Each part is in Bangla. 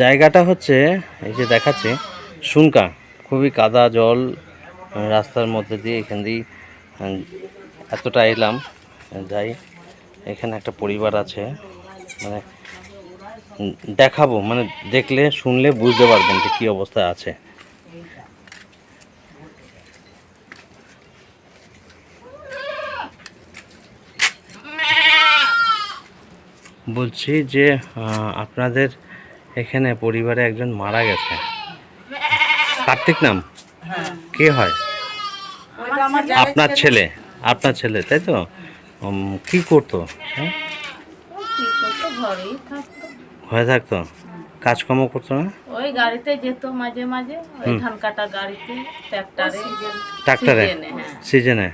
জায়গাটা হচ্ছে, এই যে দেখাচ্ছে শুনকা খুবই কাদা জল রাস্তার মধ্যে দিয়ে এখান দিয়ে এতটা এলাম, যাই, এখানে একটা পরিবার আছে মানে দেখাবো মানে দেখলে, শুনলে বুঝতে পারবেন যে কী অবস্থায় আছে। বলছি যে আপনাদের এখানে পরিবারে একজন মারা গেছে। কার্তিক নাম? কে হয়? আপনার ছেলে। আপনার ছেলে তাই তো? কি করতো? হ্যাঁ? থাকতো হয়ে থাকতো? কাজকর্ম করতো না? ওই গাড়িতে যেত মাঝে মাঝে ওই ধান কাটা গাড়িতে ট্র্যাক্টরে। ট্রাক্টরে সিজনে, হ্যাঁ।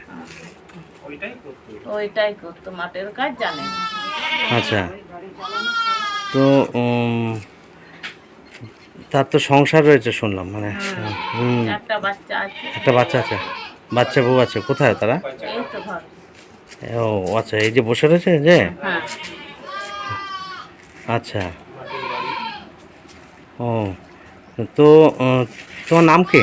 ওইটাই করতো মাঠের কাজ জানে। আচ্ছা। তো তার তো সংসার রয়েছে শুনলাম মানে হুম। একটা বাচ্চা আছে। বাচ্চা বউ আছে কোথায় তারা? এই তো ঘর। ও আচ্ছা এই যে বসে রয়েছে যে? হ্যাঁ। আচ্ছা। ও তো তোমার নাম কি?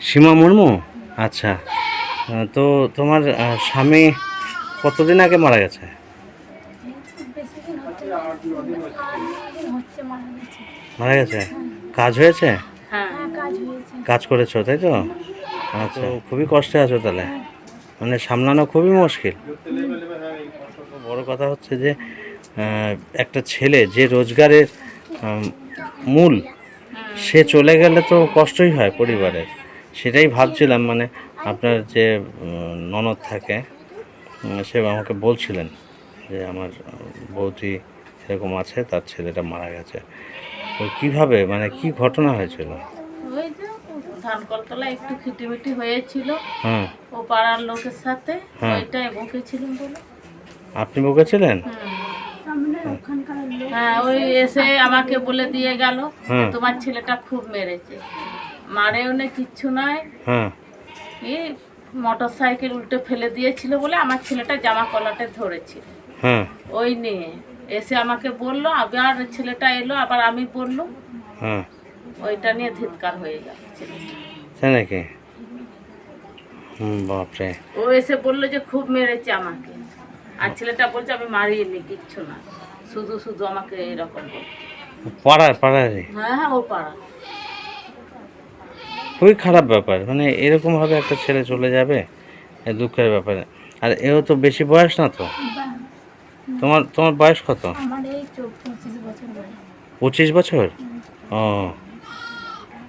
সীমা মুর্মু। আচ্ছা। তো তোমার স্বামী কতদিন আগে মারা গেছে? মারা গেছে? কাজ হয়েছে? হ্যাঁ। কাজ করেছ তাই তো? আচ্ছা খুবই কষ্টে আছো তাহলে। মানে সামলানো খুবই মুশকিল। বড় কথা হচ্ছে যে একটা ছেলে যে রোজগারের মূল সে চলে গেলে তো কষ্টই হয় পরিবারের। সেটাই ভাবছিলাম মানে আপনার যে ননদ থাকে সে আমাকে বলছিলেন যে আমার বৌদি এরকম আছে তার ছেলেটা মারা গেছে। তো কীভাবে মানে কি ঘটনা হয়েছিল? ওই যে ধান কলতলা একটু খিটিমিটি হয়েছিল। হ্যাঁ ও পাড়ার লোকের সাথে। ওইটাই বকেছিলাম বলে। আপনি বকেছিলেন? হ্যাঁ ওই এসে আমাকে বলে দিয়ে গেল। তোমার ছেলেটা খুব মেরেছে। মারেও না কিচ্ছু নয় হ্যাঁ এই মোটর সাইকেল উল্টে ফেলে দিয়েছিল বলে আমার ছেলেটা জামা কলাটে ধরেছিল। ওই নিয়ে। এসে আমাকে বলল আবার ছেলেটা এলো আবার আমি বলল হ্যাঁ। ওইটা নিয়ে ধিৎকার হয়ে গেল ছেলেটা। তাই নাকি? হুম বাপরে। ও এসে বলল যে খুব মেরেছে আমাকে। আর ছেলেটা বলছে আমি মারিনি কিচ্ছু না। শুধু শুধু আমাকে এরকম বলছে। পাড়ার পাড়ারে হ্যাঁ হ্যাঁ ও পাড়া খুবই খারাপ ব্যাপার। মানে এরকমভাবে একটা ছেলে চলে যাবে এ দুঃখের ব্যাপারে। আর এও তো বেশি বয়স না তো? তোমার তোমার বয়স কত? পঁচিশ বছর ও।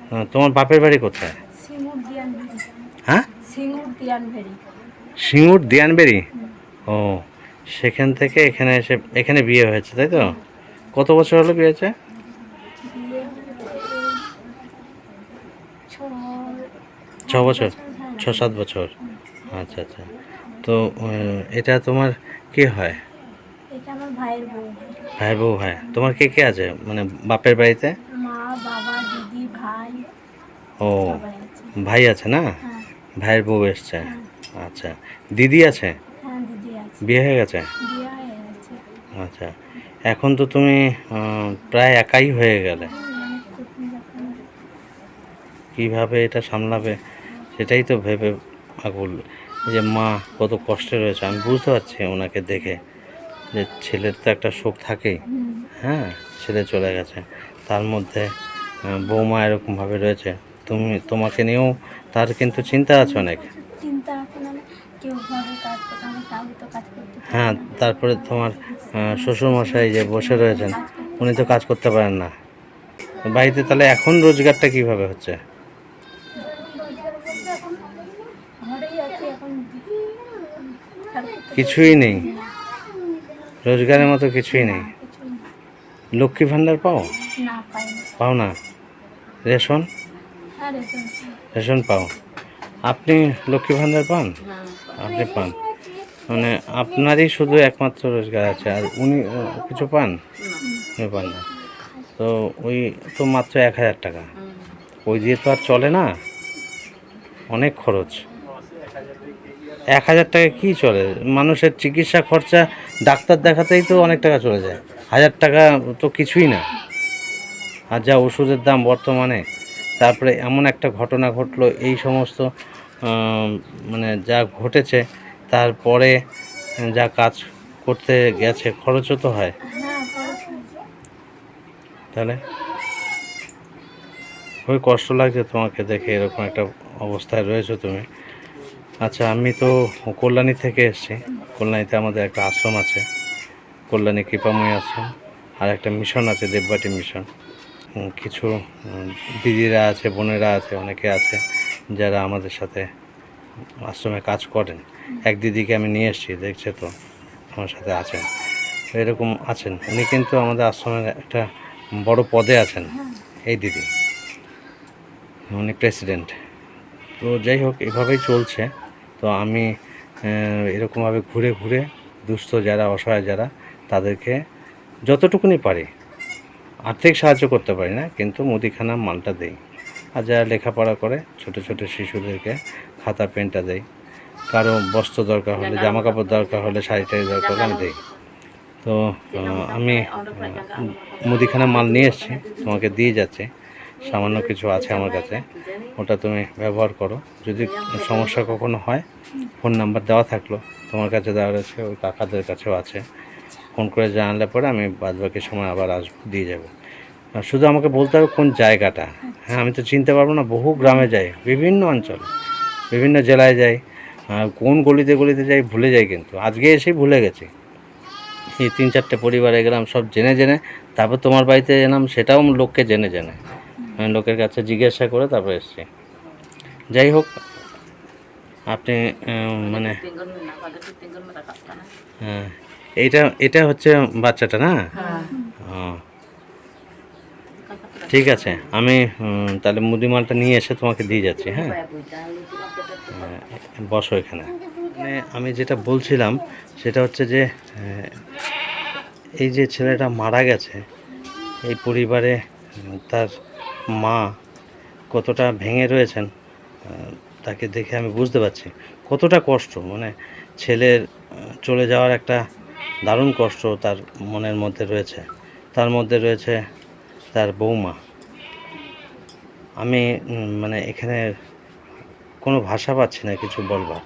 হ্যাঁ, তোমার বাপের বাড়ি কোথায়? হ্যাঁ? সিঙ্গুর দিয়ানবেরি ও সেখান থেকে এখানে এসে এখানে বিয়ে হয়েছে তাই তো? কত বছর হলো বিয়ে হয়েছে? ছ বছর? হ্যাঁ। ছ সাত বছর? আচ্ছা আচ্ছা। তো এটা তোমার কে হয়? ভাইয়ের বউ। ভাই বউ হয় তোমার কে কে আছে? মানে বাপের বাড়িতে? মা বাবা দিদি ভাই। ও ভাই আছে না? হ্যাঁ। ভাইয়ের বউ এসছে। আচ্ছা। দিদি আছে? হ্যাঁ বিয়ে হয়ে গেছে? হয়ে আচ্ছা। এখন তো তুমি প্রায় একাই হয়ে গেলে। কীভাবে এটা সামলাবে সেটাই তো ভেবে আগুল। যে মা কত কষ্টে রয়েছে আমি বুঝতে পারছি ওনাকে দেখে। যে ছেলের তো একটা শোক থাকেই। হ্যাঁ ছেলে চলে গেছে। তার মধ্যে বৌমা এরকমভাবে রয়েছে। তুমি তোমাকে নিয়েও তার কিন্তু চিন্তা আছে অনেক। চিন্তা আছে কেউ কাজ করতে আমি তাও তো কাজ করতে হ্যাঁ তারপরে তোমার শ্বশুরমশাই যে বসে রয়েছেন উনি তো কাজ করতে পারেন না। বাড়িতে তাহলে এখন রোজগারটা কীভাবে হচ্ছে? কিছুই নেই। রোজগারের মতো কিছুই নেই। লক্ষ্মী ভাণ্ডার পাও? না পাই না। পাও না? রেশন? হ্যাঁ রেশন রেশন পাও। আপনি লক্ষ্মী ভাণ্ডার পান? হ্যাঁ আপনি পান। মানে আপনারই শুধু একমাত্র রোজগার আছে আর উনি কিছু পান? উনি পান না। তো ওই তো মাত্র এক হাজার টাকা। ওই দিয়ে তো আর চলে না? অনেক খরচ। এক হাজার টাকা কী চলে? মানুষের চিকিৎসা খরচা ডাক্তার দেখাতেই তো অনেক টাকা চলে যায়। হাজার টাকা তো কিছুই না। আর যা ওষুধের দাম বর্তমানে, তারপরে এমন একটা ঘটনা ঘটলো, এই সমস্ত মানে যা ঘটেছে, তারপরে যা কাজ করতে গেছে, খরচও তো হয়। তাহলে? খুবই কষ্ট লাগছে তোমাকে দেখে এরকম একটা অবস্থায় রয়েছো তুমি। আচ্ছা আমি তো কল্যাণী থেকে এসেছি। কল্যাণীতে আমাদের একটা আশ্রম আছে। কল্যাণী কৃপাময়ী আশ্রম আর একটা মিশন আছে, দেববাটি মিশন। কিছু দিদিরা আছে, বোনেরা আছে, অনেকে আছে যারা আমাদের সাথে আশ্রমে কাজ করেন। এক দিদিকে আমি নিয়ে এসেছি, দেখছে তো, আমার সাথে আছেন। এরকম আছেন। উনি কিন্তু আমাদের আশ্রমের একটা বড় পদে আছেন, এই দিদি। উনি প্রেসিডেন্ট। তো যাই হোক, এভাবেই চলছে। তো আমি এরকমভাবে ঘুরে ঘুরে দুস্থ যারা অসহায় যারা তাদেরকে যতটুকুনি পারি আর্থিক সাহায্য করতে পারি না কিন্তু মুদিখানা মালটা দেই। আর যারা লেখাপড়া করে ছোট ছোট শিশুদেরকে খাতা পেনটা দেই। কারও বস্ত্র দরকার হলে জামা কাপড় দরকার হলে শাড়ি টাড়ি দরকার হলে আমি দিই। তো আমি মুদিখানা মাল নিয়ে এসেছি তোমাকে দিয়ে যাচ্ছি। সামান্য কিছু আছে আমার কাছে। ওটা তুমি ব্যবহার করো। যদি সমস্যা কখনো হয় ফোন নাম্বার দেওয়া থাকল, তোমার কাছে দেওয়া রয়েছে ওই কাকাদের কাছেও আছে। ফোন করে জানালে পরে আমি বাদ বাকি সময় আবার আসব, দিয়ে যাব। শুধু আমাকে বলতে হবে কোন জায়গাটা। হ্যাঁ আমি তো চিনতে পারব না, বহু গ্রামে যাই, বিভিন্ন অঞ্চল, বিভিন্ন জেলায় যাই কোন গলিতে গলিতে যাই ভুলে যাই কিন্তু। আজকে এসেই ভুলে গেছি। এই তিন চারটে পরিবারে গেলাম, সব জেনে জেনে, তারপর তোমার বাড়িতে এলাম, সেটাও লোককে জেনে জেনে। লোকের কাছে জিজ্ঞাসা করে তারপরে এসছি। যাই হোক, আপনি মানে হ্যাঁ এইটা, এটা হচ্ছে বাচ্চাটা না? ঠিক আছে, আমি তাহলে মুদিমালটা নিয়ে এসে তোমাকে দিয়ে যাচ্ছি হ্যাঁ? হ্যাঁ? বসো এখানে। মানে আমি যেটা বলছিলাম, সেটা হচ্ছে যে এই যে ছেলেটা মারা গেছে, এই পরিবারে তার মা কতটা ভেঙে রয়েছেন তাকে দেখে আমি বুঝতে পারছি। কতটা কষ্ট মানে ছেলের চলে যাওয়ার একটা দারুণ কষ্ট তার মনের মধ্যে রয়েছে। তার মধ্যে রয়েছে তার বৌমা। আমি মানে এখানে কোনো ভাষা পাচ্ছি না কিছু বলবার।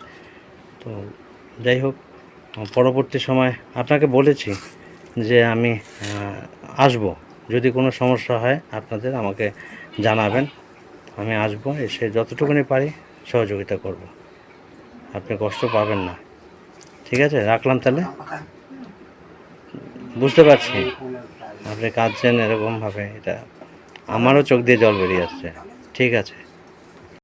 তো যাই হোক, পরবর্তী সময় আপনাকে বলেছি যে আমি আসব। যদি কোনো সমস্যা হয়, আপনাদের আমাকে জানাবেন। আমি আসব, এসে যতটুকুনি পারি সহযোগিতা করব। আপনি কষ্ট পাবেন না। ঠিক আছে? রাখলাম তাহলে? বুঝতে পারছি। আপনি কাঁদছেন এরকমভাবে, এটা আমারও চোখ দিয়ে জল বেরিয়ে আসছে। ঠিক আছে?